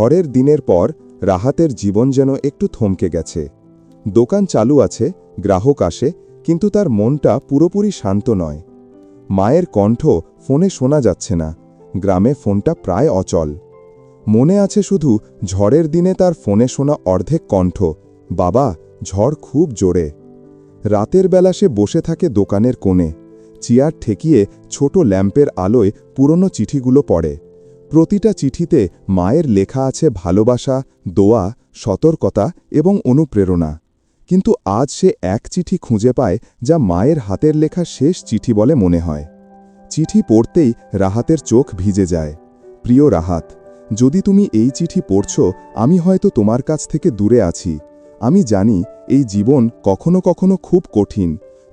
ঝড়ের দিনের পর রাহাতের জীবন যেন একটু থমকে গেছে। দোকান চালু আছে, গ্রাহক আসে, কিন্তু তার মনটা পুরোপুরি শান্ত নয়। মায়ের কণ্ঠ ফোনে শোনা যাচ্ছে না, গ্রামে ফোনটা প্রায় অচল। মনে আছে শুধু ঝড়ের দিনে তার ফোনে শোনা অর্ধেক কণ্ঠ, বাবা, ঝড় খুব জোরে। রাতের বেলা সে বসে থাকে দোকানের কোণে, চেয়ার ঠেকিয়ে ছোট ল্যাম্পের আলোয় পুরনো চিঠিগুলো পড়ে। প্রতিটা চিঠিতে মায়ের লেখা আছে ভালোবাসা, দোয়া, সতর্কতা এবং অনুপ্রেরণা। কিন্তু আজ সে এক চিঠি খুঁজে পায় যা মায়ের হাতের লেখা শেষ চিঠি বলে মনে হয়। চিঠি পড়তেই রাহাতের চোখ ভিজে যায়। প্রিয় রাহাত, যদি তুমি এই চিঠি পড়ছ, আমি হয়তো তোমার কাছ থেকে দূরে আছি। আমি জানি এই জীবন কখনো কখনো খুব কঠিন।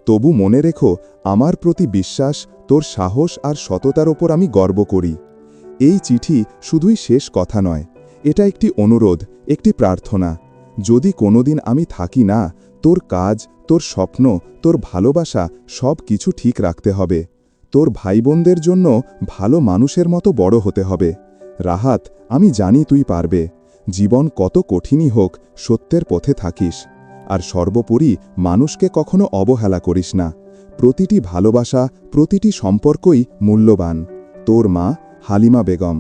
তবু মনে রেখো, আমার প্রতি বিশ্বাস, তোর সাহস আর সততার ওপর আমি গর্ব করি। এই চিঠি শুধুই শেষ কথা নয়, এটা একটি অনুরোধ, একটি প্রার্থনা। যদি কোনোদিন আমি থাকি না, তোর কাজ, তোর স্বপ্ন, তোর ভালোবাসা সব কিছু ঠিক রাখতে হবে। তোর ভাইবোনদের জন্য ভালো মানুষের মতো বড় হতে হবে। রাহাত, আমি জানি তুই পারবে। জীবন কত কঠিনই হোক, সত্যের পথে থাকিস। আর সর্বোপরি মানুষকে কখনো অবহেলা করিস না। প্রতিটি ভালোবাসা, প্রতিটি সম্পর্কই মূল্যবান। তোর মা হালিমা বেগম।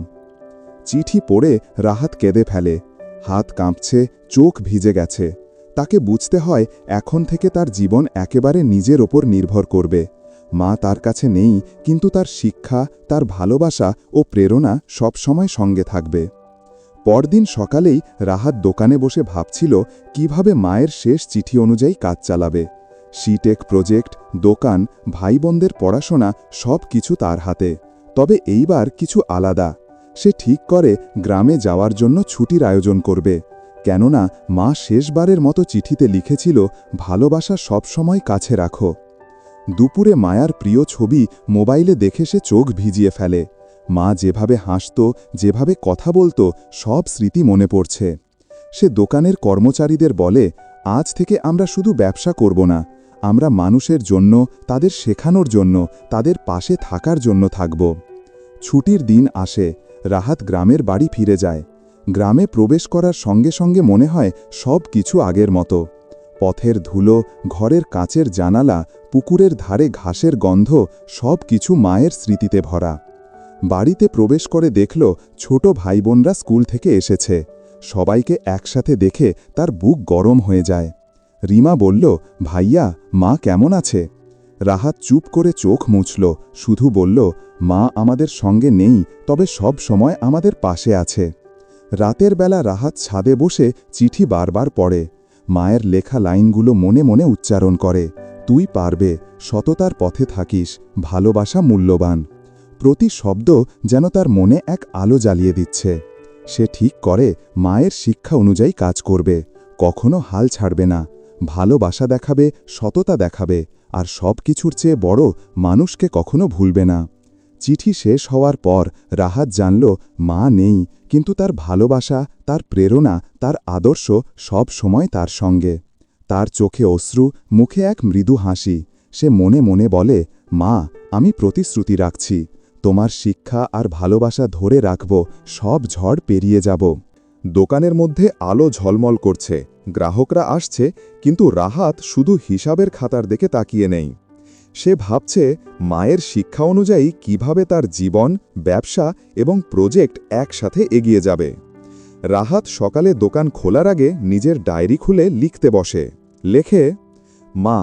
চিঠি পড়ে রাহাত কেঁদে ফেলে। হাত কাঁপছে, চোখ ভিজে গেছে। তাকে বুঝতে হয়, এখন থেকে তার জীবন একেবারে নিজের ওপর নির্ভর করবে। মা তার কাছে নেই, কিন্তু তার শিক্ষা, তার ভালোবাসা ও প্রেরণা সবসময় সঙ্গে থাকবে। পরদিন সকালেই রাহাত দোকানে বসে ভাবছিল, কীভাবে মায়ের শেষ চিঠি অনুযায়ী কাজ চালাবে। সিটেক প্রজেক্ট দোকান ভাই বোনদের পড়াশোনা সব কিছু তার হাতে। তবে এইবার কিছু আলাদা। সে ঠিক করে গ্রামে যাওয়ার জন্য ছুটির আয়োজন করবে। কেননা মা শেষবারের মতো চিঠিতে লিখেছিল, ভালোবাসা সবসময় কাছে রাখো। দুপুরে মায়ার প্রিয় ছবি মোবাইলে দেখে সে চোখ ভিজিয়ে ফেলে। মা যেভাবে হাসত, যেভাবে কথা বলতো, সব স্মৃতি মনে পড়ছে। সে দোকানের কর্মচারীদের বলে, আজ থেকে আমরা শুধু ব্যবসা করব না আমরা মানুষের জন্য, তাদের শেখানোর জন্য, তাদের পাশে থাকার জন্য থাকব। ছুটির দিন আসে, রাহাত গ্রামের বাড়ি ফিরে যায়। গ্রামে প্রবেশ করার সঙ্গে সঙ্গে মনে হয় সব কিছু আগের মতো। পথের ধুলো, ঘরের কাঁচের জানালা, পুকুরের ধারে ঘাসের গন্ধ, সব কিছু মায়ের স্মৃতিতে ভরা। বাড়িতে প্রবেশ করে দেখল, ছোট ভাই বোনরা স্কুল থেকে এসেছে। সবাইকে একসাথে দেখে তার বুক গরম হয়ে যায়। রিমা বলল, ভাইয়া, মা কেমন আছে? রাহাত চুপ করে চোখ মুছল, শুধু বলল, মা আমাদের সঙ্গে নেই, তবে সব সময় আমাদের পাশে আছে। রাতের বেলা রাহাত ছাদে বসে চিঠি বারবার পড়ে। মায়ের লেখা লাইনগুলো মনে মনে উচ্চারণ করে, তুই পারবে, সততার পথে থাকিস, ভালোবাসা মূল্যবান। প্রতি শব্দ যেন তার মনে এক আলো জ্বালিয়ে দিচ্ছে। সে ঠিক করে, মায়ের শিক্ষা অনুযায়ী কাজ করবে, কখনো হাল ছাড়বে না। ভালোবাসা দেখাবে, সততা দেখাবে, আর সব কিছুর চেয়ে বড় মানুষকে কখনো ভুলবে না। চিঠি শেষ হওয়ার পর রাহাত জানল, মা নেই, কিন্তু তার ভালোবাসা, তার প্রেরণা, তার আদর্শ সব সময় তার সঙ্গে। তার চোখে অশ্রু, মুখে এক মৃদু হাসি। সে মনে মনে বলে, মা, আমি প্রতিশ্রুতি রাখছি। তোমার শিক্ষা আর ভালোবাসা ধরে রাখব, সব ঝড় পেরিয়ে যাব। দোকানের মধ্যে আলো ঝলমল করছে। গ্রাহকরা আসছে, কিন্তু রাহাত শুধু হিসাবের খাতার দিকে তাকিয়ে নেই। সে ভাবছে, মায়ের শিক্ষা অনুযায়ী কীভাবে তার জীবন, ব্যবসা এবং প্রজেক্ট একসাথে এগিয়ে যাবে। রাহাত সকালে দোকান খোলার আগে নিজের ডায়েরি খুলে লিখতে বসে। লেখে, মা,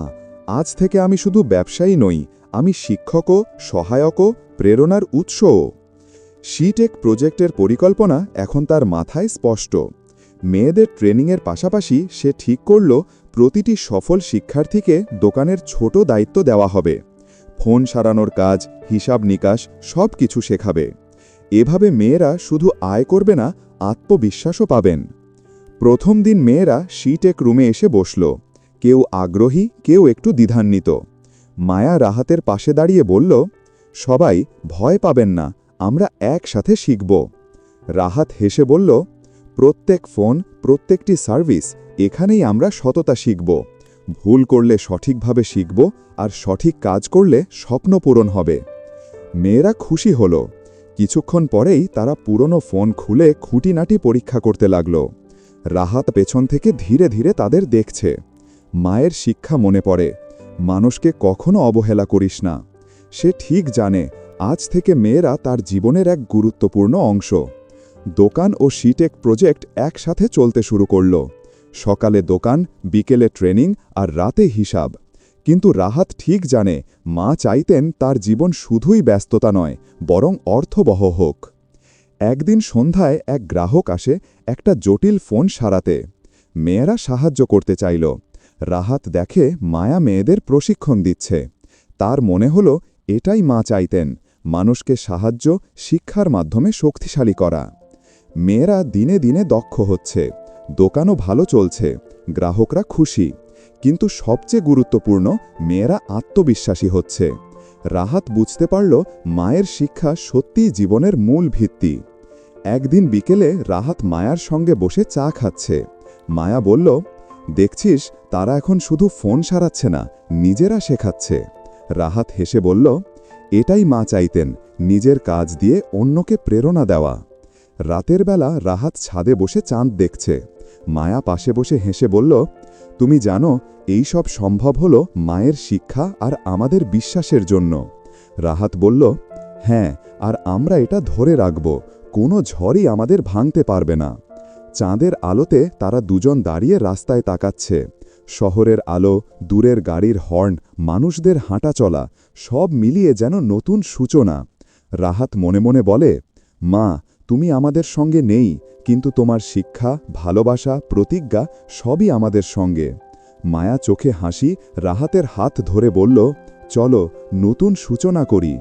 আজ থেকে আমি শুধু ব্যবসায়ী নই, আমি শিক্ষকও, সহায়কও, প্রেরণার উৎসও। শিটেক প্রজেক্টের পরিকল্পনা এখন তার মাথায় স্পষ্ট। মেয়েদের ট্রেনিংয়ের পাশাপাশি সে ঠিক করল প্রতিটি সফল শিক্ষার্থীকে দোকানের ছোট দায়িত্ব দেওয়া হবে। ফোন সারানোর কাজ, হিসাব নিকাশ সব কিছু শেখাবে। এভাবে মেয়েরা শুধু আয় করবে না, আত্মবিশ্বাসও পাবেন। প্রথম দিন মেয়েরা শিটেক রুমে এসে বসল। কেউ আগ্রহী, কেউ একটু দ্বিধান্বিত। মায়া রাহাতের পাশে দাঁড়িয়ে বলল, সবাই, ভয় পাবেন না। আমরা একসাথে শিখব। রাহাত হেসে বলল, প্রত্যেক ফোন, প্রত্যেকটি সার্ভিস, এখানেই আমরা সততা শিখব। ভুল করলে সঠিকভাবে শিখব আর সঠিক কাজ করলে স্বপ্ন পূরণ হবে। মেয়েরা খুশি হল। কিছুক্ষণ পরেই তারা পুরনো ফোন খুলে খুঁটিনাটি পরীক্ষা করতে লাগল। রাহাত পেছন থেকে ধীরে ধীরে তাদের দেখছে। মায়ের শিক্ষা মনে পড়ে। মানুষকে কখনো অবহেলা করিস না। সে ঠিক জানে আজ থেকে মেয়েরা তার জীবনের এক গুরুত্বপূর্ণ অংশ। দোকান ও শিটেক প্রজেক্ট একসাথে চলতে শুরু করল। সকালে দোকান, বিকেলে ট্রেনিং আর রাতে হিসাব। কিন্তু রাহাত ঠিক জানে, মা চাইতেন তার জীবন শুধুই ব্যস্ততা নয়, বরং অর্থবহ হোক। একদিন সন্ধ্যায় এক গ্রাহক আসে একটা জটিল ফোন সারাতে। মেয়েরা সাহায্য করতে চাইল। রাহাত দেখে মায়া মেয়েদের প্রশিক্ষণ দিচ্ছে। তার মনে হল, এটাই মা চাইতেন। মানুষকে সাহায্য, শিক্ষার মাধ্যমে শক্তিশালী করা। মেয়েরা দিনে দিনে দক্ষ হচ্ছে, দোকানও ভালো চলছে, গ্রাহকরা খুশি। কিন্তু সবচেয়ে গুরুত্বপূর্ণ, মেয়েরা আত্মবিশ্বাসী হচ্ছে। রাহাত বুঝতে পারল, মায়ের শিক্ষা সত্যিই জীবনের মূল ভিত্তি। একদিন বিকেলে রাহাত মায়ার সঙ্গে বসে চা খাচ্ছে। মায়া বলল, দেখছিস, তারা এখন শুধু ফোন সারাচ্ছে না, নিজেরা শেখাচ্ছে। রাহাত হেসে বলল এটাই মা চাইতেন নিজের কাজ দিয়ে অন্যকে প্রেরণা দেওয়া। রাতের বেলা রাহাত ছাদে বসে চাঁদ দেখছে। মায়া পাশে বসে হেসে বলল, তুমি জানো, এই সব সম্ভব হলো মায়ের শিক্ষা আর আমাদের বিশ্বাসের জন্য। রাহাত বলল হ্যাঁ আর আমরা এটা ধরে রাখব, কোনো ঝড়ই আমাদের ভাঙতে পারবে না। চাঁদের আলোতে তারা দুজন দাঁড়িয়ে রাস্তায় তাকাচ্ছে। শহরের আলো, দূরের গাড়ির হর্ন, মানুষদের হাঁটা চলা, সব মিলিয়ে যেন নতুন সূচনা। রাহাত মনে মনে বলে, মা, তুমি আমাদের সঙ্গে নেই, কিন্তু তোমার শিক্ষা, ভালোবাসা, প্রতিজ্ঞা সবই আমাদের সঙ্গে। মায়া চোখে হাসি রাহাতের হাত ধরে বলল, চলো, নতুন সূচনা করি।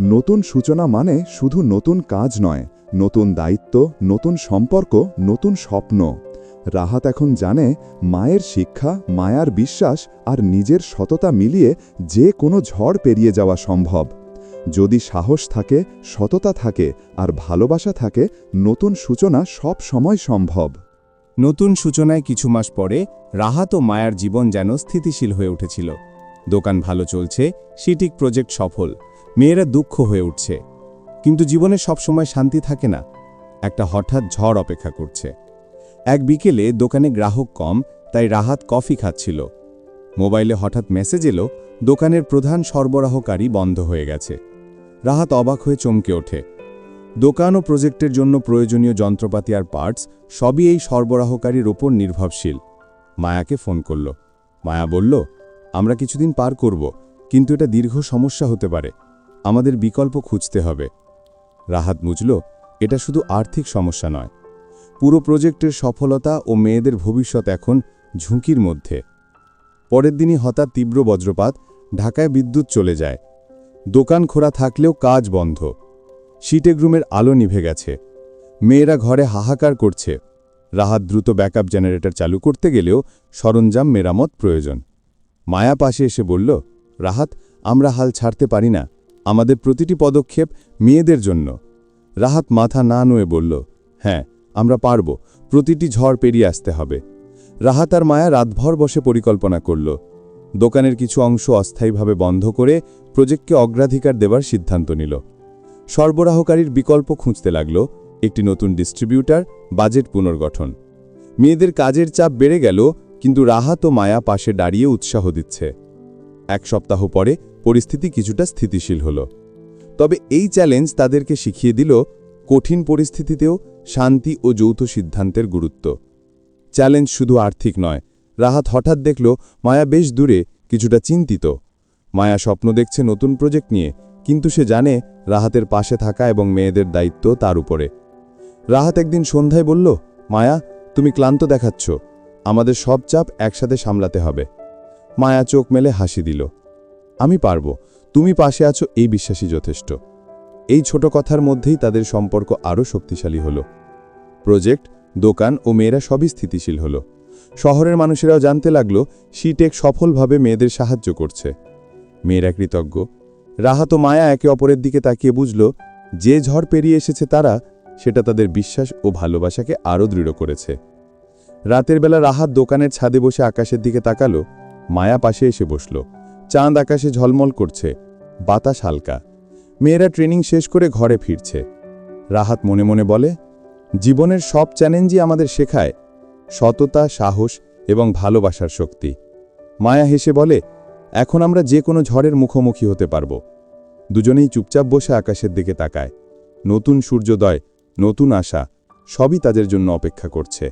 নতুন সূচনা মানে শুধু নতুন কাজ নয়, নতুন দায়িত্ব, নতুন সম্পর্ক, নতুন স্বপ্ন। রাহাত এখন জানে মায়ের শিক্ষা, মায়ার বিশ্বাস আর নিজের সততা মিলিয়ে যে কোনো ঝড় পেরিয়ে যাওয়া সম্ভব। যদি সাহস থাকে, সততা থাকে আর ভালোবাসা থাকে, নতুন সূচনা সব সময় সম্ভব। নতুন সূচনায় কিছু মাস পরে রাহাত ও মায়ার জীবন যেন স্থিতিশীল হয়ে উঠেছিল। দোকান ভালো চলছে সিটিক প্রজেক্ট সফল, মেয়েরা দুঃখ হয়ে উঠছে। কিন্তু জীবনে সবসময় শান্তি থাকে না। একটা হঠাৎ ঝড় অপেক্ষা করছে। এক বিকেলে দোকানে গ্রাহক কম, তাই রাহাত কফি খাচ্ছিল। মোবাইলে হঠাৎ মেসেজ এলো, দোকানের প্রধান সরবরাহকারী বন্ধ হয়ে গেছে। রাহাত অবাক হয়ে চমকে ওঠে। দোকান ও প্রজেক্টের জন্য প্রয়োজনীয় যন্ত্রপাতি আর পার্টস সবই এই সরবরাহকারীর ওপর নির্ভরশীল। মায়াকে ফোন করল। মায়া বলল, আমরা কিছুদিন পার করব, কিন্তু এটা দীর্ঘ সমস্যা হতে পারে। আমাদের বিকল্প খুঁজতে হবে। রাহাত বুঝল, এটা শুধু আর্থিক সমস্যা নয়। পুরো প্রজেক্টের সফলতা ও মেয়েদের ভবিষ্যৎ এখন ঝুঁকির মধ্যে। পরের দিনই হঠাৎ তীব্র বজ্রপাত, ঢাকায় বিদ্যুৎ চলে যায়। দোকান খোলা থাকলেও কাজ বন্ধ। শিটেক আলো নিভে গেছে। মেয়েরা ঘরে হাহাকার করছে। রাহাত দ্রুত ব্যাকআপ জেনারেটর চালু করতে গেলেও সরঞ্জাম মেরামত প্রয়োজন। মায়া পাশে এসে বলল, রাহাত, আমরা হাল ছাড়তে পারি না। আমাদের প্রতিটি পদক্ষেপ মেয়েদের জন্য। রাহাত মাথা না নুয়ে বলল হ্যাঁ আমরা পারব, প্রতিটি ঝড় পেরিয়ে আসতে হবে। রাহাত আর মায়া রাতভর বসে পরিকল্পনা করল। দোকানের কিছু অংশ অস্থায়ীভাবে বন্ধ করে প্রজেক্টকে অগ্রাধিকার দেবার সিদ্ধান্ত নিল। সরবরাহকারীর বিকল্প খুঁজতে লাগল, একটি নতুন ডিস্ট্রিবিউটার, বাজেট পুনর্গঠন। মেয়েদের কাজের চাপ বেড়ে গেল, কিন্তু রাহাত ও মায়া পাশে দাঁড়িয়ে উৎসাহ দিচ্ছে। এক সপ্তাহ পরে পরিস্থিতি কিছুটা স্থিতিশীল হল। তবে এই চ্যালেঞ্জ তাদেরকে শিখিয়ে দিল কঠিন পরিস্থিতিতেও শান্তি ও যৌথ সিদ্ধান্তের গুরুত্ব। চ্যালেঞ্জ শুধু আর্থিক নয়, রাহাত হঠাৎ দেখল মায়া বেশ দূরে, কিছুটা চিন্তিত। মায়া স্বপ্ন দেখছে নতুন প্রজেক্ট নিয়ে, কিন্তু সে জানে রাহাতের পাশে থাকা এবং মেয়েদের দায়িত্ব তার উপরে। রাহাত একদিন সন্ধ্যায় বলল, মায়া, তুমি ক্লান্ত দেখাচ্ছ, আমাদের সব চাপ একসাথে সামলাতে হবে। মায়া চোখ মেলে হাসি দিল, আমি পারব, তুমি পাশে আছো, এই বিশ্বাসই যথেষ্ট। এই ছোট কথার মধ্যেই তাদের সম্পর্ক আরও শক্তিশালী হল। প্রজেক্ট, দোকান ও মেয়েরা সবই স্থিতিশীল হল। শহরের মানুষেরাও জানতে লাগল শিটেক সফলভাবে মেয়েদের সাহায্য করছে। মেয়েরা কৃতজ্ঞ। রাহাত মায়া একে অপরের দিকে তাকিয়ে বুঝল, যে ঝড় পেরিয়ে এসেছে তারা, সেটা তাদের বিশ্বাস ও ভালোবাসাকে আরও দৃঢ় করেছে। রাতের বেলা রাহাত দোকানের ছাদে বসে আকাশের দিকে তাকালো। মায়া পাশে এসে বসল। চাঁদ আকাশে ঝলমল করছে। বাতাস হালকা। মেয়েরা ট্রেনিং শেষ করে ঘরে ফিরছে। রাহাত মনে মনে বলে, জীবনের সব চ্যালেঞ্জই আমাদের শেখায়। সততা, সাহস এবং ভালোবাসার শক্তি। মায়া হেসে বলে, এখন আমরা যে কোনো ঝড়ের মুখোমুখি হতে পারব। দুজনেই চুপচাপ বসে আকাশের দিকে তাকায়। নতুন সূর্যোদয়, নতুন আশা, সবই তাদের জন্য অপেক্ষা করছে।